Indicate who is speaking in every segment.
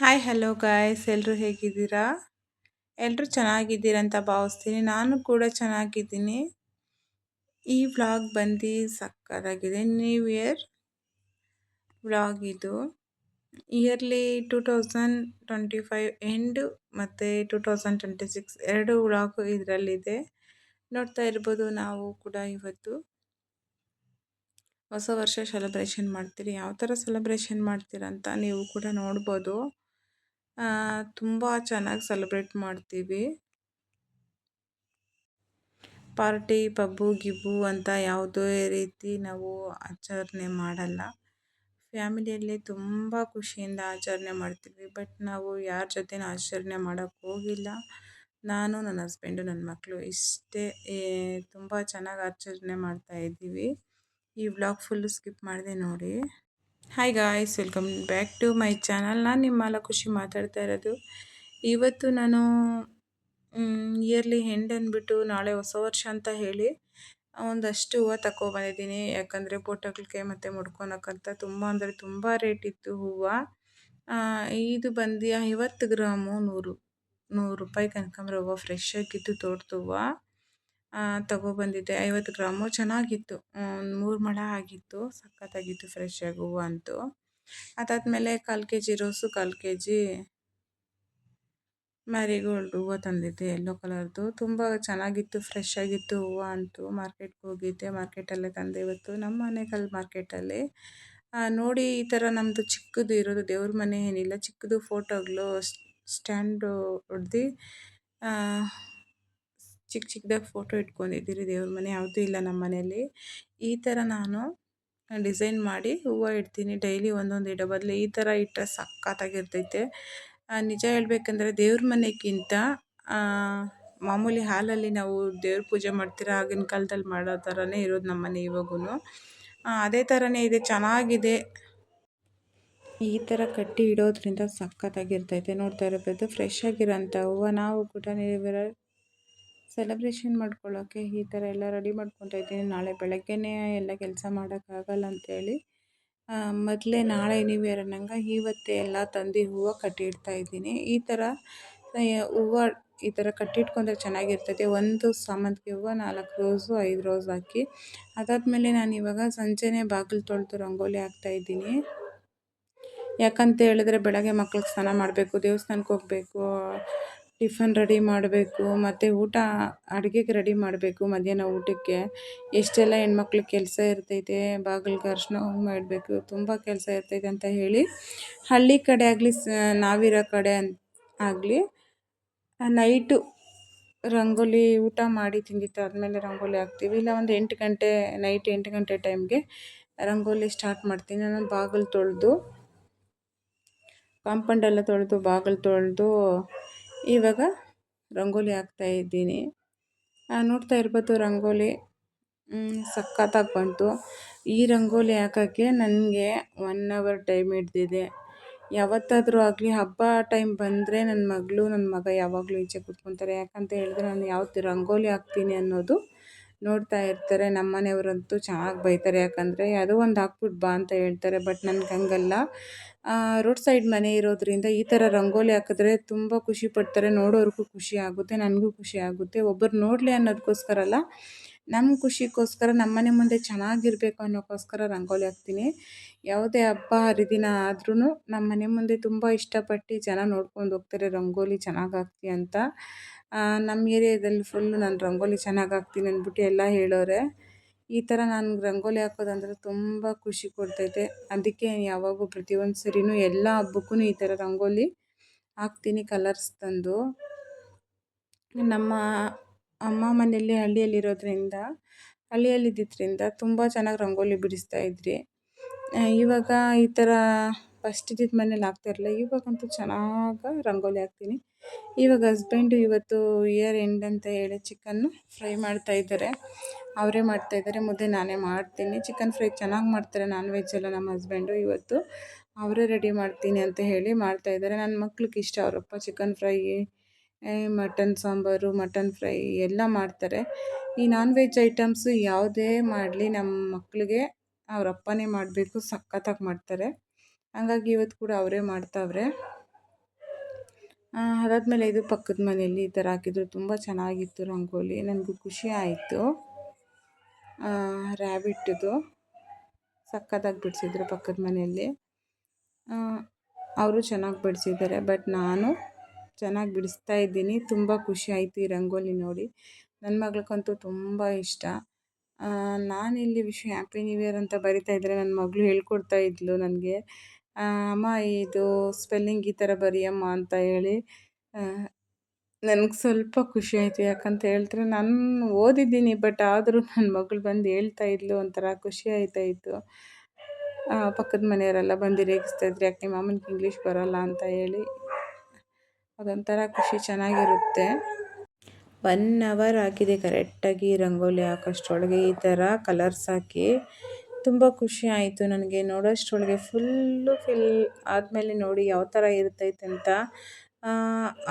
Speaker 1: Hi hello guys ಎಲ್ಲರೂ ಹೇಗಿದ್ದೀರಾ? ಎಲ್ಲರೂ ಚೆನ್ನಾಗಿದ್ದೀರಂತ ಭಾವಿಸ್ತೀನಿ. ನಾನು ಕೂಡ ಚೆನ್ನಾಗಿದ್ದೀನಿ. ಈ ವ್ಲಾಗ್ ಬಂದು ಸಕ್ಕತ್ತಾಗಿದೆ. ನ್ಯೂ ಇಯರ್ ವ್ಲಾಗ್ ಇದು. Early two thousand twenty five end ಮತ್ತು ಟೂ ತೌಸಂಡ್ ಟ್ವೆಂಟಿ ಸಿಕ್ಸ್ ಎರಡು ವ್ಲಾಗ್ ಇದರಲ್ಲಿದೆ. ನೋಡ್ತಾ ಇರ್ಬೋದು ನಾವು ಕೂಡ ಇವತ್ತು. ಹೊಸ ವರ್ಷ ಸೆಲೆಬ್ರೇಷನ್ ಮಾಡ್ತೀರಿ. ಯಾವ ಥರ ಸೆಲೆಬ್ರೇಷನ್ ಮಾಡ್ತೀರಂತ ನೀವು ಕೂಡ ನೋಡ್ಬೋದು. ತುಂಬ ಚೆನ್ನಾಗಿ ಸೆಲೆಬ್ರೇಟ್ ಮಾಡ್ತೀವಿ. ಪಾರ್ಟಿ ಪಬ್ಬು ಗಿಬ್ಬು ಅಂತ ಯಾವುದೇ ರೀತಿ ನಾವು ಆಚರಣೆ ಮಾಡಲ್ಲ. ಫ್ಯಾಮಿಲಿಯಲ್ಲಿ ತುಂಬ ಖುಷಿಯಿಂದ ಆಚರಣೆ ಮಾಡ್ತೀವಿ. ಬಟ್ ನಾವು ಯಾರ ಜೊತೆನೂ ಆಚರಣೆ ಮಾಡೋಕ್ಕೆ ಹೋಗಿಲ್ಲ. ನಾನು, ನನ್ನ ಹಸ್ಬೆಂಡು ನನ್ನ ಮಕ್ಕಳು ಇಷ್ಟೇ ತುಂಬ ಚೆನ್ನಾಗಿ ಆಚರಣೆ ಮಾಡ್ತಾಯಿದ್ದೀವಿ ಈ ವ್ಲಾಗ್ ಫುಲ್ಲು ಸ್ಕಿಪ್ ಮಾಡಿದೆ ನೋಡಿ. Hi guys welcome back to my channel ನಾನು ನಿಮ್ಮ ಖುಷಿ ಮಾತಾಡ್ತಾ ಇರೋದು. ಇವತ್ತು ನಾನು ಇಯರ್ಲಿ ಹೆಂಡ್ ಅಂದ್ಬಿಟ್ಟು ನಾಳೆ ಹೊಸ ವರ್ಷ ಅಂತ ಹೇಳಿ, ಒಂದಷ್ಟು ಹೂವು ತಗೊಬಂದಿದ್ದೀನಿ ಯಾಕಂದರೆ ಪೋಟೋಗಳಿಗೆ ಮತ್ತು ಮುಡ್ಕೊಳಕ್ಕಂತ ತುಂಬ ಅಂದರೆ ತುಂಬ ರೇಟ್ ಇತ್ತು ಹೂವು. ಇದು ಬಂದು ಐವತ್ತು ಗ್ರಾಮು ನೂರು ನೂರು ರೂಪಾಯಿ ಕನಕಾಂಬ್ರ ಹೂವು ಫ್ರೆಶ್ ಆಗಿದ್ದು ತೋಟದ ಹೂವು. ತಗೊಬಂದಿದ್ದೆ ಐವತ್ತು ಗ್ರಾಮು. ಚೆನ್ನಾಗಿತ್ತು. ಒಂದು ಮೂರು ಮೊಳ ಆಗಿತ್ತು. ಸಖತ್ತಾಗಿತ್ತು ಫ್ರೆಶ್ ಆಗಿ ಹೂವು ಅಂತೂ. ಅದಾದಮೇಲೆ ಕಾಲು ಕೆ ಜಿ ರೋಸು, ಕಾಲು ಕೆ ಜಿ ಮ್ಯಾರಿಗೋಲ್ಡ್ ಹೂವು ತಂದಿದ್ದೆ. ಎಲ್ಲೋ ಕಲರ್ದು. ತುಂಬ ಚೆನ್ನಾಗಿತ್ತು ಫ್ರೆಶ್ ಆಗಿತ್ತು ಹೂವು ಅಂತೂ. ಮಾರ್ಕೆಟ್ಗೆ ಹೋಗಿದ್ದೆ. ಮಾರ್ಕೆಟಲ್ಲೇ ತಂದೆ ಇವತ್ತು. ನಮ್ಮ ಮನೆಗಲ್ ಮಾರ್ಕೆಟಲ್ಲಿ. ನೋಡಿ ಈ ಥರ ನಮ್ಮದು ಚಿಕ್ಕದು ಇರೋದು. ದೇವ್ರ ಮನೆ ಏನಿಲ್ಲ. ಚಿಕ್ಕದು ಫೋಟೋಗಳು ಸ್ಟ್ಯಾಂಡು ಹೊಡ್ದು ಚಿಕ್ಕ ಚಿಕ್ಕದಾಗಿ ಫೋಟೋ ಇಟ್ಕೊಂಡಿದ್ದೀರಿ ದೇವ್ರ ಮನೆ, ಯಾವುದೂ ಇಲ್ಲ ನಮ್ಮ ಮನೆಯಲ್ಲಿ. ಈ ಥರ ನಾನು ಡಿಸೈನ್ ಮಾಡಿ ಹೂವು ಇಡ್ತೀನಿ ಡೈಲಿ ಒಂದೊಂದು ಇಡ ಬದಲು. ಈ ಥರ ಇಟ್ಟರೆ ಸಖತ್ತಾಗಿರ್ತೈತೆ. ನಿಜ ಹೇಳ್ಬೇಕಂದ್ರೆ ದೇವ್ರ ಮನೆಗಿಂತ ಮಾಮೂಲಿ ಹಾಲಲ್ಲಿ ನಾವು ದೇವ್ರ ಪೂಜೆ ಮಾಡ್ತೀರ, ಆಗಿನ ಕಾಲದಲ್ಲಿ ಮಾಡೋ ಥರನೇ ಇರೋದು ನಮ್ಮ ಮನೆ ಇವಾಗೂ ಅದೇ ಥರನೇ ಇದೆ, ಚೆನ್ನಾಗಿದೆ. ಈ ಥರ ಕಟ್ಟಿ ಇಡೋದ್ರಿಂದ ಸಖತ್ತಾಗಿರ್ತೈತೆ. ನೋಡ್ತಾ ಇರಬಹುದು ಫ್ರೆಶ್ ಆಗಿರೋಂಥ ಹೂವು ನಾವು ಕೂಡ ಸೆಲೆಬ್ರೇಷನ್ ಮಾಡ್ಕೊಳ್ಳೋಕ್ಕೆ ಈ ಥರ ಎಲ್ಲ ರೆಡಿ ಮಾಡ್ಕೊತಾ ಇದ್ದೀನಿ. ನಾಳೆ ಬೆಳಗ್ಗೆನೇ ಎಲ್ಲ ಕೆಲಸ ಮಾಡೋಕ್ಕಾಗಲ್ಲ ಅಂತೇಳಿ. ಮೊದಲೇ ನಾಳೆ ನೀವು ಇಯರ್ ಅನ್ನಂಗೆ ಇವತ್ತೇ ಎಲ್ಲ ತಂದು ಹೂವು ಕಟ್ಟಿಡ್ತಾ ಇದ್ದೀನಿ. ಈ ಥರ ಹೂವು ಈ ಥರ ಕಟ್ಟಿಟ್ಕೊಂಡ್ರೆ ಚೆನ್ನಾಗಿರ್ತೈತೆ. ಒಂದು ಸಾಮಂತಿಗೆ ಹೂವು ನಾಲ್ಕು ರೋಸು, ಐದು ರೋಸ್ ಹಾಕಿ. ಅದಾದಮೇಲೆ ನಾನು ಇವಾಗ ಸಂಜೆನೇ ಬಾಗಿಲು ತೊಳೆದು ರಂಗೋಲಿ ಹಾಕ್ತಾಯಿದ್ದೀನಿ ಯಾಕಂತ ಹೇಳಿದ್ರೆ ಬೆಳಗ್ಗೆ ಮಕ್ಳಿಗೆ ಸ್ನಾನ ಮಾಡಬೇಕು, ದೇವಸ್ಥಾನಕ್ಕೆ ಹೋಗಬೇಕು ಟಿಫನ್ ರೆಡಿ ಮಾಡಬೇಕು, ಮತ್ತು ಊಟ ಅಡುಗೆಗೆ ರೆಡಿ ಮಾಡಬೇಕು ಮಧ್ಯಾಹ್ನ ಊಟಕ್ಕೆ. ಎಷ್ಟೆಲ್ಲ ಹೆಣ್ಮಕ್ಳು ಕೆಲಸ ಇರ್ತೈತೆ ಬಾಗಿಲ್ಗೆ ಅರ್ಶಿನ ಕುಂಕುಮ ಮಾಡಬೇಕು ತುಂಬ ಕೆಲಸ ಇರ್ತೈತೆ ಅಂತ ಹೇಳಿ ಹಳ್ಳಿ ಕಡೆ ಆಗಲಿ, ಸ, ನಾವಿರೋ ಕಡೆ ಆಗಲಿ ನೈಟು ರಂಗೋಲಿ ಊಟ ಮಾಡಿ ತಿಂದಿತ್ತು ಆದಮೇಲೆ ರಂಗೋಲಿ ಹಾಕ್ತೀವಿ. ಇಲ್ಲ ಒಂದು ಎಂಟು ಗಂಟೆ, ನೈಟ್ ಎಂಟು ಗಂಟೆ ಟೈಮ್ಗೆ ರಂಗೋಲಿ ಸ್ಟಾರ್ಟ್ ಮಾಡ್ತೀನಿ. ನಾನು ಬಾಗಿಲು ತೊಳೆದು, ಕಾಂಪೌಂಡೆಲ್ಲ ತೊಳೆದು, ಬಾಗಿಲು ತೊಳೆದು ಇವಾಗ ರಂಗೋಲಿ ಹಾಕ್ತಾ ಇದ್ದೀನಿ. ನೋಡ್ತಾ ಇರ್ಬೋದು ರಂಗೋಲಿ. ಸಖತ್ತಾಗಿ ಬಂತು. ಈ ರಂಗೋಲಿ ಹಾಕೋಕ್ಕೆ ನನಗೆ ಒನ್ ಅವರ್ ಟೈಮ್ ಹಿಡ್ದಿದೆ. ಯಾವತ್ತಾದರೂ ಆಗಲಿ, ಹಬ್ಬ ಟೈಮ್ ಬಂದರೆ ನನ್ನ ಮಗಳು ನನ್ನ ಮಗ ಯಾವಾಗಲೂ ಈಚೆ ಕೂತ್ಕೊತಾರೆ. ಯಾಕಂತ ಹೇಳಿದ್ರೆ ನಾನು ಯಾವತ್ತು ರಂಗೋಲಿ ಹಾಕ್ತೀನಿ ಅನ್ನೋದು ನೋಡ್ತಾ ಇರ್ತಾರೆ. ನಮ್ಮ ಮನೆಯವರಂತೂ ಚೆನ್ನಾಗಿ ಬೈತಾರೆ. ಯಾಕಂದರೆ ಯಾವುದೋ ಒಂದು ಹಾಕ್ಬಿಟ್ಟು ಬಾ ಅಂತ ಹೇಳ್ತಾರೆ. ಬಟ್ ನನಗೆ ಹಂಗಲ್ಲ. ರೋಡ್ ಸೈಡ್ ಮನೆ ಇರೋದ್ರಿಂದ ಈ ಥರ ರಂಗೋಲಿ ಹಾಕಿದ್ರೆ ತುಂಬ ಖುಷಿ ಪಡ್ತಾರೆ. ನೋಡೋರಿಗೂ ಖುಷಿ ಆಗುತ್ತೆ, ನನಗೂ ಖುಷಿ ಆಗುತ್ತೆ. ಒಬ್ಬರು ನೋಡಲಿ ಅನ್ನೋದಕ್ಕೋಸ್ಕರ ಅಲ್ಲ ನಮ್ಮ ಖುಷಿಗೋಸ್ಕರ ನಮ್ಮ ಮನೆ ಮುಂದೆ ಚೆನ್ನಾಗಿರ್ಬೇಕು ಅನ್ನೋಕ್ಕೋಸ್ಕರ ರಂಗೋಲಿ ಹಾಕ್ತೀನಿ. ಯಾವುದೇ ಹಬ್ಬ, ಹರಿದಿನ ಆದ್ರೂ ನಮ್ಮ ಮನೆ ಮುಂದೆ ತುಂಬ ಇಷ್ಟಪಟ್ಟು ಜನ ನೋಡ್ಕೊಂಡು ಹೋಗ್ತಾರೆ, ರಂಗೋಲಿ ಚೆನ್ನಾಗಿ ಹಾಕ್ತಿ ಅಂತ. ನಮ್ಮ ಏರಿಯಾದಲ್ಲಿ ಫುಲ್ಲು ನಾನು ರಂಗೋಲಿ ಚೆನ್ನಾಗಿ ಹಾಕ್ತೀನಿ ಅಂದ್ಬಿಟ್ಟು ಎಲ್ಲ ಹೇಳೋರೆ. ಈ ಥರ ನಾನು ರಂಗೋಲಿ ಹಾಕೋದಂದ್ರೆ ತುಂಬ ಖುಷಿ ಕೊಡ್ತೈತೆ. ಅದಕ್ಕೆ ಯಾವಾಗೂ ಪ್ರತಿಯೊಂದು ಸರಿನೂ ಎಲ್ಲ ಹಬ್ಬಕ್ಕೂ ಈ ಥರ ರಂಗೋಲಿ ಹಾಕ್ತೀನಿ ಕಲರ್ಸ್ ತಂದು. ನಮ್ಮ ಅಮ್ಮ ಮನೆಯಲ್ಲಿ ಹಳ್ಳಿಯಲ್ಲಿರೋದ್ರಿಂದ, ಹಳ್ಳಿಯಲ್ಲಿದ್ದಿದ್ದರಿಂದ ತುಂಬ ಚೆನ್ನಾಗಿ ರಂಗೋಲಿ ಬಿಡಿಸ್ತಾ ಇದ್ರಿ. ಇವಾಗ ಈ ಥರ ಫಸ್ಟ್ ಇದ್ದಿದ್ದ ಮನೇಲಿ ಇರಲಿಲ್ಲ. ಇವಾಗಂತೂ ಚೆನ್ನಾಗಿ ರಂಗೋಲಿ ಹಾಕ್ತೀನಿ. ಇವಾಗ ಹಸ್ಬೆಂಡು ಇವತ್ತು ಇಯರ್ ಎಂಡ್ ಅಂತ ಹೇಳಿ ಚಿಕನ್ನು ಫ್ರೈ ಮಾಡ್ತಾ ಇದ್ದಾರೆ ಅವರೇ ಮಾಡ್ತಾಯಿದ್ದಾರೆ ಮುದ್ದೆ ನಾನೇ ಮಾಡ್ತೀನಿ. ಚಿಕನ್ ಫ್ರೈ ಚೆನ್ನಾಗಿ ಮಾಡ್ತಾರೆ ನಾನ್ ವೆಜ್ ಎಲ್ಲ ನಮ್ಮ ಹಸ್ಬೆಂಡು ಇವತ್ತು. ಅವರೇ ರೆಡಿ ಮಾಡ್ತೀನಿ ಅಂತ ಹೇಳಿ ಮಾಡ್ತಾಯಿದ್ದಾರೆ ನನ್ನ ಮಕ್ಳಿಗೆ ಇಷ್ಟ ಅವರಪ್ಪ chicken fry mutton sambar mutton fry ಎಲ್ಲ ಮಾಡ್ತಾರೆ. ಈ ನಾನ್ ವೆಜ್ ಐಟಮ್ಸು ಯಾವುದೇ ಮಾಡಲಿ ನಮ್ಮ ಮಕ್ಕಳಿಗೆ ಅವರಪ್ಪನೇ ಮಾಡಬೇಕು. ಸಖತ್ತಾಗಿ ಮಾಡ್ತಾರೆ. ಹಂಗಾಗಿ ಇವತ್ತು ಕೂಡ ಅವರೇ ಮಾಡ್ತಾವ್ರೆ. ಅದಾದಮೇಲೆ ಇದು ಪಕ್ಕದ ಮನೆಯಲ್ಲಿ ಈ ಥರ ಹಾಕಿದ್ರು. ತುಂಬ ಚೆನ್ನಾಗಿತ್ತು ರಂಗೋಲಿ. ನನಗೂ ಖುಷಿ ಆಯಿತು. ರ್ಯಾಬಿಟ್ಟದು ಸಕ್ಕತ್ತಾಗಿ ಬಿಡಿಸಿದ್ರು ಪಕ್ಕದ ಮನೆಯಲ್ಲಿ. ಅವರು ಚೆನ್ನಾಗಿ ಬಿಡಿಸಿದ್ದಾರೆ. ಬಟ್ ನಾನು ಚೆನ್ನಾಗಿ ಬಿಡಿಸ್ತಾ ಇದ್ದೀನಿ. ತುಂಬ ಖುಷಿ ಆಯಿತು ಈ ರಂಗೋಲಿ ನೋಡಿ. ನನ್ನ ಮಗಳಿಗಂತೂ ತುಂಬ ಇಷ್ಟ. ನಾನಿಲ್ಲಿ ವಿಶ್ ಹ್ಯಾಪಿ ನ್ಯೂ ಇಯರ್ ಅಂತ ಬರಿತಾ ಇದ್ದರೆ ನನ್ನ ಮಗಳು ಹೇಳ್ಕೊಡ್ತಾ ಇದ್ಲು ನನಗೆ. ಅಮ್ಮ, ಇದು ಸ್ಪೆಲ್ಲಿಂಗ್ ಈ ಥರ ಬರೆಯಮ್ಮ ಅಂತ ಹೇಳಿ ನನಗೆ ಸ್ವಲ್ಪ ಖುಷಿ ಆಯಿತು. ಯಾಕಂತ ಹೇಳಿದ್ರೆ ನಾನು ಓದಿದ್ದೀನಿ ಬಟ್ ಆದರೂ ನನ್ನ ಮಗಳು ಬಂದು ಹೇಳ್ತಾ ಇದ್ಲು ಒಂಥರ ಖುಷಿ ಆಯ್ತಾ ಇತ್ತು ಪಕ್ಕದ ಮನೆಯವರೆಲ್ಲ ಬಂದು ರೇಗಿಸ್ತಾ ಇದ್ರು, ಯಾಕೆ ನಿಮ್ಮ ಅಮ್ಮನಿಗೆ ಇಂಗ್ಲೀಷ್ ಬರೋಲ್ಲ ಅಂತ ಹೇಳಿ. ಅದೊಂಥರ ಖುಷಿ ಚೆನ್ನಾಗಿರುತ್ತೆ. ಒನ್ ಅವರ್ ಆಗಿದೆ ಕರೆಕ್ಟಾಗಿ ರಂಗೋಲಿ ಹಾಕೋಷ್ಟರೊಳಗೆ ಈ ಥರ ಕಲರ್ಸ್ ಹಾಕಿ. ತುಂಬ ಖುಷಿ ಆಯಿತು ನನಗೆ ನೋಡೋಷ್ಟರೊಳಗೆ ಫುಲ್ಲು ಫಿಲ್ ಆದಮೇಲೆ ನೋಡಿ ಯಾವ ಥರ ಇರ್ತೈತೆ ಅಂತ.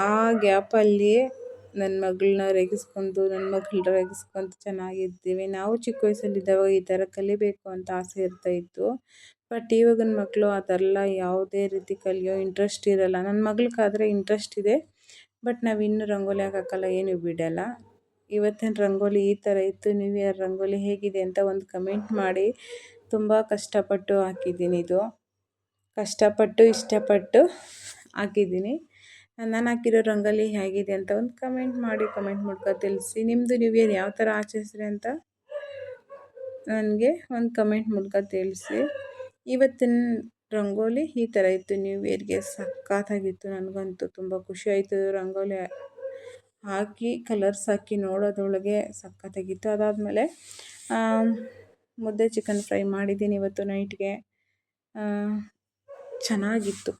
Speaker 1: ಆ ಗ್ಯಾಪಲ್ಲಿ ನನ್ನ ಮಗಳನ್ನ ರೇಗಿಸ್ಕೊಂಡು, ನನ್ನ ಮಗಳನ್ನ ರೇಗಿಸ್ಕೊಂಡು ಚೆನ್ನಾಗಿದ್ದೀವಿ. ನಾವು ಚಿಕ್ಕ ವಯಸ್ಸಲ್ಲಿದ್ದಾಗ ಈ ಥರ ಕಲಿಬೇಕು ಅಂತ ಆಸೆ ಇರ್ತಾಯಿತ್ತು. ಬಟ್ ಇವಾಗಿನ ಮಕ್ಕಳು ಆ ಥರ ಯಾವುದೇ ರೀತಿ ಕಲಿಯೋ ಇಂಟ್ರೆಸ್ಟ್ ಇರಲ್ಲ. ನನ್ನ ಮಗಳಿಗಾದರೆ ಇಂಟ್ರೆಸ್ಟ್ ಇದೆ. ಬಟ್ ನಾವು ಇನ್ನೂ ರಂಗೋಲಿ ಹಾಕೋಕ್ಕಲ್ಲ ಏನೂ ಬಿಡೋಲ್ಲ. ಇವತ್ತಿನ ರಂಗೋಲಿ ಈ ಥರ ಇತ್ತು ನ್ಯೂ ಇಯರ್ ರಂಗೋಲಿ ಹೇಗಿದೆ ಅಂತ ಒಂದು ಕಮೆಂಟ್ ಮಾಡಿ ತುಂಬ ಕಷ್ಟಪಟ್ಟು ಹಾಕಿದ್ದೀನಿ ಇದು. ಕಷ್ಟಪಟ್ಟು ಇಷ್ಟಪಟ್ಟು ಹಾಕಿದ್ದೀನಿ. ನಾನು ಹಾಕಿರೋ ರಂಗೋಲಿ ಹೇಗಿದೆ ಅಂತ ಒಂದು ಕಮೆಂಟ್ ಮಾಡಿ ಕಮೆಂಟ್ ಮಾಡ್ಕೊ ತಿಳಿಸಿ. ನಿಮ್ಮದು ನ್ಯೂ ಇಯರ್ ಯಾವ ಥರ ಆಚರಿಸ್ರಿ ಅಂತ ನನಗೆ ಒಂದು ಕಮೆಂಟ್ ಮೂಲಕ ತಿಳಿಸಿ. ಇವತ್ತಿನ ರಂಗೋಲಿ ಈ ಥರ ಇತ್ತು. ನ್ಯೂ ಇಯರ್ಗೆ ಸಖತ್ತಾಗಿತ್ತು. ನನಗಂತೂ ತುಂಬ ಖುಷಿ ಆಯಿತು ರಂಗೋಲಿ ಹಾಕಿ ಕಲರ್ಸ್ ಹಾಕಿ ನೋಡೋದ್ರೊಳಗೆ ಸಖತ್ತಾಗಿತ್ತು. ಅದಾದಮೇಲೆ ಮುದ್ದೆ ಚಿಕನ್ ಫ್ರೈ ಮಾಡಿದ್ದೀನಿ ಇವತ್ತು ನೈಟ್ಗೆ ಚೆನ್ನಾಗಿತ್ತು.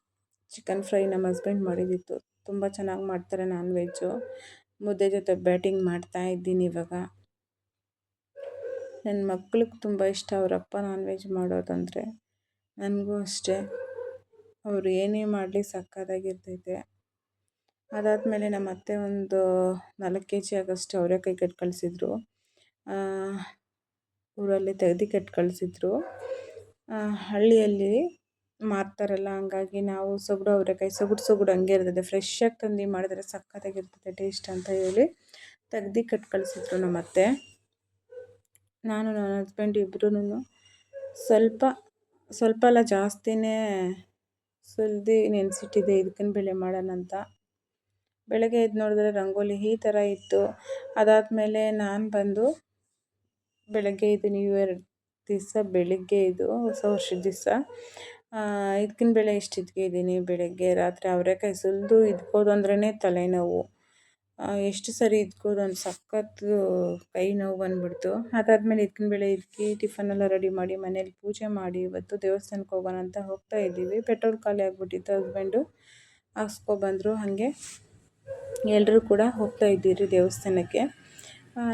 Speaker 1: ಚಿಕನ್ ಫ್ರೈ ನಮ್ಮ ಹಸ್ಬೆಂಡ್ ಮಾಡಿದ್ದಿತ್ತು ತುಂಬ ಚೆನ್ನಾಗಿ ಮಾಡ್ತಾರೆ ನಾನ್ ವೆಜ್ಜು ಮುದ್ದೆ ಜೊತೆ ಬ್ಯಾಟಿಂಗ್ ಮಾಡ್ತಾ ಇದ್ದೀನಿ ಇವಾಗ. ನನ್ನ ಮಕ್ಳಿಗೆ ತುಂಬ ಇಷ್ಟ ಅವರಪ್ಪ ನಾನ್ ವೆಜ್ ಮಾಡೋದಂದರೆ. ನನಗೂ ಅಷ್ಟೇ. ಅವರು ಏನೇ ಮಾಡಲಿ ಸಕ್ಕತ್ತಾಗಿರ್ತೈತೆ ಅದಾದಮೇಲೆ ನಮ್ಮ ಅತ್ತೆ ಒಂದು ನಾಲ್ಕು ಕೆ ಜಿ ಆಗೋಷ್ಟು ಅವರೆಕಾಯಿ ಕಟ್ ಕಳಿಸಿದ್ರು. ಊರಲ್ಲಿ ತೆಗ್ದು ಕಟ್ ಕಳಿಸಿದ್ರು. ಹಳ್ಳಿಯಲ್ಲಿ ಮಾರ್ತಾರಲ್ಲ, ಹಂಗಾಗಿ ನಾವು ಸೊಗಡು ಅವರೆಕಾಯಿ ಸೊಗಡು ಸೊಗಡು ಹಂಗೆ ಇರ್ತದೆ. ಫ್ರೆಶ್ಶಾಗಿ ತಂದು ಮಾಡಿದ್ರೆ ಸಖತ್ತಾಗಿರ್ತದೆ ಟೇಸ್ಟ್ ಅಂತ ಹೇಳಿ ತೆಗ್ದು ಕಟ್ ಕಳಿಸಿದ್ರು ನಮ್ಮ ಅತ್ತೆ. ನಾನು, ನನ್ನ ಹಸ್ಬೆಂಡ್ ಇಬ್ರೂ ಸ್ವಲ್ಪ ಸ್ವಲ್ಪ ಅಲ್ಲ ಜಾಸ್ತಿನೇ ಸುಲ್ದಿ ನೆನೆಸಿಟ್ಟಿದ್ದೆ, ಇದಕ್ಕಿನ ಬೆಳೆ ಮಾಡೋಣ ಅಂತ ಬೆಳಗ್ಗೆ ಎದ್ದು ನೋಡಿದ್ರೆ ರಂಗೋಲಿ ಈ ಥರ ಇತ್ತು. ಅದಾದಮೇಲೆ ನಾನು ಬಂದು ಬೆಳಗ್ಗೆ ಇದು ನ್ಯೂ ಇಯರ್ ದಿವಸ ಬೆಳಗ್ಗೆ ಇದು ಹೊಸ ವರ್ಷದ ದಿವಸ ಇದಕ್ಕಿನ ಬೇಳೆ ಇಷ್ಟು ಇದ್ದೀನಿ ಬೆಳಗ್ಗೆ. ರಾತ್ರಿ ಅವರೆಕಾಯಿ ಸುಲಿದು ಇದ್ಕೋದು ಅಂದ್ರೇ ತಲೆನೋವು. ಎಷ್ಟು ಸರಿ ಇದ್ಕೋದು ಒಂದು ಸಖತ್ತು ಕೈ ನೋವು ಬಂದ್ಬಿಡ್ತು. ಅದಾದಮೇಲೆ ಇದ್ಕಿನ ಬೆಳೆ ಇದ್ಕಿ ಟಿಫನ್ ರೆಡಿ ಮಾಡಿ ಮನೇಲಿ ಪೂಜೆ ಮಾಡಿ ಇವತ್ತು ದೇವಸ್ಥಾನಕ್ಕೆ ಹೋಗೋಣ ಅಂತ ಹೋಗ್ತಾ ಇದ್ದೀವಿ. ಪೆಟ್ರೋಲ್ ಖಾಲಿ ಆಗಿಬಿಟ್ಟಿತ್ತು. ಹಸ್ಬೆಂಡು ಹಾಕ್ಸ್ಕೊಬಂದರು ಹಾಗೆ. ಎಲ್ಲರೂ ಕೂಡ ಹೋಗ್ತಾ ಇದ್ದೀರಿ ದೇವಸ್ಥಾನಕ್ಕೆ.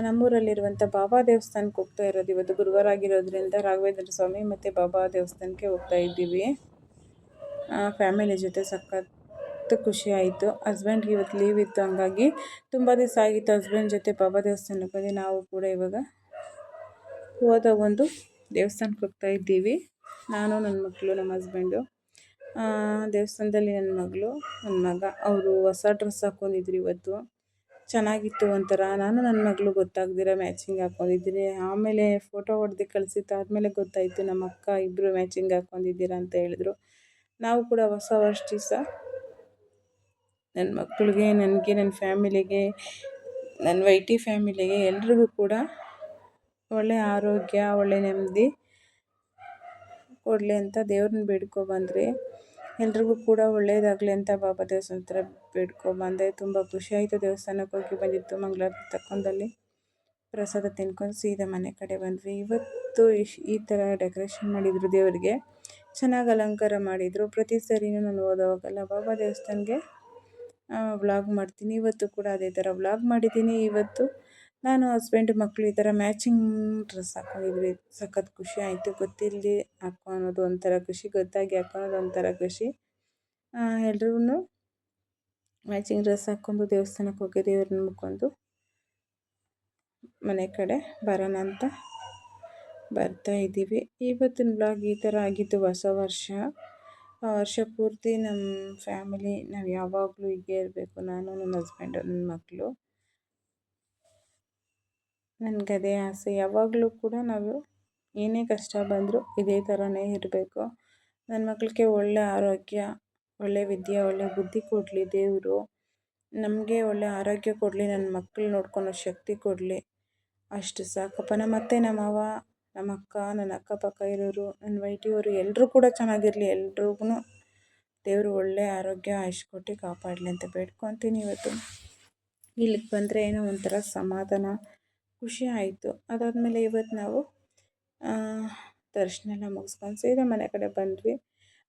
Speaker 1: ನಮ್ಮೂರಲ್ಲಿರುವಂಥ ಬಾಬಾ ದೇವಸ್ಥಾನಕ್ಕೆ ಹೋಗ್ತಾ ಇರೋದು ಇವತ್ತು. ಗುರುವಾರ ಆಗಿರೋದ್ರಿಂದ ರಾಘವೇಂದ್ರ ಸ್ವಾಮಿ ಮತ್ತು ಬಾಬಾ ದೇವಸ್ಥಾನಕ್ಕೆ ಹೋಗ್ತಾ ಇದ್ದೀವಿ. ಫ್ಯಾಮಿಲಿ ಜೊತೆ ಸಖತ್ ಖುಷಿ ಆಯಿತು. ಹಸ್ಬೆಂಡ್ಗೆ ಇವತ್ತು ಲೀವ್ ಇತ್ತು, ಹಂಗಾಗಿ ತುಂಬ ದಿವಸ ಆಗಿತ್ತು. ಹಸ್ಬೆಂಡ್ ಜೊತೆ ಬಾಬಾ ದೇವಸ್ಥಾನಕ್ಕೆ ಬಂದು ನಾವು ಕೂಡ ಇವಾಗ ಹೋದ ಒಂದು ದೇವಸ್ಥಾನಕ್ಕೆ ಹೋಗ್ತಾ ಇದ್ದೀವಿ. ನಾನು, ನನ್ನ ಮಕ್ಕಳು, ನಮ್ಮ ಹಸ್ಬೆಂಡು. ದೇವಸ್ಥಾನದಲ್ಲಿ ನನ್ನ ಮಗಳು ನನ್ನ ಮಗ. ಅವರು ಹೊಸ ಡ್ರೆಸ್ ಹಾಕೊಂಡಿದ್ರು ಇವತ್ತು. ಚೆನ್ನಾಗಿತ್ತು ಒಂಥರ. ನಾನು ನನ್ನ ಮಗಳು ಗೊತ್ತಾಗ್ದಿರ ಮ್ಯಾಚಿಂಗ್ ಹಾಕ್ಕೊಂಡಿದ್ದೀನಿ ಆಮೇಲೆ ಫೋಟೋ ಹೊಡೆದು ಕಳಿಸಿತ್ತು ಆದಮೇಲೆ ಗೊತ್ತಾಯಿತು ನಮ್ಮ ಅಕ್ಕ ಇಬ್ಬರು ಮ್ಯಾಚಿಂಗ್ ಹಾಕ್ಕೊಂಡಿದ್ದೀರಾ ಅಂತ ಹೇಳಿದ್ರು. ನಾವು ಕೂಡ ಹೊಸ ವರ್ಷ ದಿವಸ ನನ್ನ ಮಕ್ಕಳಿಗೆ ನನಗೆ ನನ್ನ ಫ್ಯಾಮಿಲಿಗೆ ನನ್ನ ವೈಟಿ ಫ್ಯಾಮಿಲಿಗೆ ಎಲ್ರಿಗೂ ಕೂಡ ಒಳ್ಳೆಯ ಆರೋಗ್ಯ, ಒಳ್ಳೆ ನೆಮ್ಮದಿ ಕೊಡಲಿ ಅಂತ ದೇವ್ರನ್ನ ಬೇಡ್ಕೊಬಂದ್ರಿ ಎಲ್ರಿಗೂ ಕೂಡ ಒಳ್ಳೆಯದಾಗಲಿ ಅಂತ ಬಾಬಾ ದೇವಸ್ಥಾನ ಹತ್ರ ಬೇಡ್ಕೊಬಂದೆ ತುಂಬ ಖುಷಿಯಾಯಿತು ದೇವಸ್ಥಾನಕ್ಕೆ ಹೋಗಿ ಬಂದಿತ್ತು ಮಂಗಳಾರತಿ ತಕ್ಕೊಂಡಲ್ಲಿ ಪ್ರಸಾದ ತಿನ್ಕೊಂಡು ಸೀದಾ ಮನೆ ಕಡೆ ಬಂದ್ವಿ. ಇವತ್ತು ಇಶ್ ಈ ಥರ ಡೆಕೋರೇಷನ್ ಮಾಡಿದರು ದೇವರಿಗೆ. ಚೆನ್ನಾಗಿ ಅಲಂಕಾರ ಮಾಡಿದರು. ಪ್ರತಿ ಸರಿನೂ ನಾನು ಓದೋವಾಗಲ್ಲ. ಬಾಬಾ ದೇವಸ್ಥಾನಕ್ಕೆ ವ್ಲಾಗ್ ಮಾಡ್ತೀನಿ. ಇವತ್ತು ಕೂಡ ಅದೇ ಥರ ವ್ಲಾಗ್ ಮಾಡಿದ್ದೀನಿ. ಇವತ್ತು ನಾನು ಹಸ್ಬೆಂಡ್ ಮಕ್ಕಳು ಈ ಥರ ಮ್ಯಾಚಿಂಗ್ ಡ್ರೆಸ್ ಹಾಕ್ಕೊಂಡಿದ್ವಿ ಸಖತ್ ಖುಷಿ ಆಯಿತು. ಗೊತ್ತಿಲ್ಲದೆ ಹಾಕ್ಕೊಳೋದು ಒಂಥರ ಖುಷಿ, ಗೊತ್ತಾಗಿ ಹಾಕ್ಕೊಳೋದು ಒಂಥರ ಖುಷಿ. ಎಲ್ರೂ ಮ್ಯಾಚಿಂಗ್ ಡ್ರೆಸ್ ಹಾಕ್ಕೊಂಡು ದೇವಸ್ಥಾನಕ್ಕೆ ಹೋಗಿ ದೇವ್ರನ್ನ ಮುಕ್ಕೊಂಡು ಮನೆ ಕಡೆ ಬರೋಣ ಅಂತ ಬರ್ತಾ ಇದ್ದೀವಿ. ಇವತ್ತಿನ ಬ್ಲಾಗ್ ಈ ಥರ ಆಗಿತ್ತು ಹೊಸ ವರ್ಷ. ವರ್ಷ ಪೂರ್ತಿ ನಮ್ಮ ಫ್ಯಾಮಿಲಿ ನಾವು ಯಾವಾಗಲೂ ಹೀಗೆ ಇರಬೇಕು. ನಾನು, ನನ್ನ ಹಸ್ಬೆಂಡು ನನ್ನ ಮಕ್ಕಳು ನನಗದೇ ಆಸೆ. ಯಾವಾಗಲೂ ಕೂಡ ನಾವು ಏನೇ ಕಷ್ಟ ಬಂದರೂ ಇದೇ ಥರನೇ ಇರಬೇಕು. ನನ್ನ ಮಕ್ಕಳಿಗೆ ಒಳ್ಳೆ ಆರೋಗ್ಯ, ಒಳ್ಳೆ ವಿದ್ಯೆ, ಒಳ್ಳೆ ಬುದ್ಧಿ ಕೊಡಲಿ, ದೇವರು. ನಮಗೆ ಒಳ್ಳೆ ಆರೋಗ್ಯ ಕೊಡಲಿ ನನ್ನ ಮಕ್ಳು ನೋಡ್ಕೊಳ್ಳೋ ಶಕ್ತಿ ಕೊಡಲಿ. ಅಷ್ಟು ಸಾಕಪ್ಪ. ನಮ್ಮ ಅತ್ತೆ ನಮ್ಮ ಮಾವ ನಮ್ಮ ಅಕ್ಕ ನನ್ನ ಅಕ್ಕಪಕ್ಕ ಇರೋರು ನನ್ನ ವೈಟಿಯವರು ಎಲ್ಲರೂ ಕೂಡ ಚೆನ್ನಾಗಿರಲಿ. ಎಲ್ರಿಗೂ ದೇವರು ಒಳ್ಳೆ ಆರೋಗ್ಯ, ಆಯುಷ್ ಕೊಟ್ಟು ಕಾಪಾಡಲಿ ಅಂತ ಬೇಡ್ಕೊತೀನಿ ಇವತ್ತು. ಇಲ್ಲಿಗೆ ಬಂದರೆ ಏನೋ ಒಂಥರ ಸಮಾಧಾನ. ಖುಷಿ ಆಯಿತು. ಅದಾದಮೇಲೆ ಇವತ್ತು ನಾವು ದರ್ಶನ ಎಲ್ಲ ಮುಗಿಸ್ಕೊಂಡು ಸೀದಾ ಮನೆ ಕಡೆ ಬಂದ್ವಿ.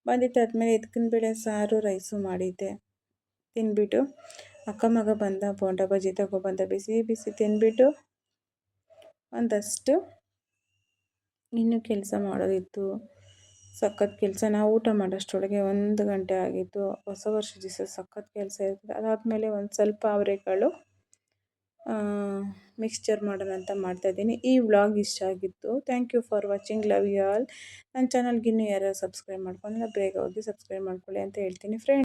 Speaker 1: ಬಂದಿದ್ದಾದ್ಮೇಲೆ ಎತ್ಕಿನ ಬೇಳೆ ಸಾರು, ರೈಸು ಮಾಡಿದ್ದೆ. ತಿಂದ್ಬಿಟ್ಟು ಅಕ್ಕ ಮಗ ಬಂದ, ಬೋಂಡ ಬಜ್ಜಿ ತಗೊಬಂದ ಬಿಸಿ ಬಿಸಿ ತಿಂದ್ಬಿಟ್ಟು ಒಂದಷ್ಟು ಇನ್ನೂ ಕೆಲಸ ಮಾಡೋದಿತ್ತು. ಸಖತ್ ಕೆಲಸ. ನಾವು ಊಟ ಮಾಡೋಷ್ಟರೊಳಗೆ ಒಂದು ಗಂಟೆ ಆಗಿತ್ತು. ಹೊಸ ವರ್ಷ ದಿವಸ ಸಖತ್ ಕೆಲಸ ಇರ್ತದೆ. ಅದಾದಮೇಲೆ ಒಂದು ಸ್ವಲ್ಪ ಅವರೆಕಾಳು ಮಿಕ್ಸ್ಚರ್ ಮಾಡೋಣ ಅಂತ ಮಾಡ್ತಾಯಿದ್ದೀನಿ ಈ ವ್ಲಾಗ್ ಇಷ್ಟ ಆಗಿತ್ತು thank you for watching love you all ನನ್ನ ಚಾನಲ್ಗಿನ್ನೂ ಯಾರು ಸಬ್ಸ್ಕ್ರೈಬ್ ಮಾಡ್ಕೊಂಡಿಲ್ಲ ಬೇಗ ಹೋಗಿ ಸಬ್ಸ್ಕ್ರೈಬ್ ಮಾಡ್ಕೊಳ್ಳಿ ಅಂತ ಹೇಳ್ತೀನಿ. ಫ್ರೆಂಡ್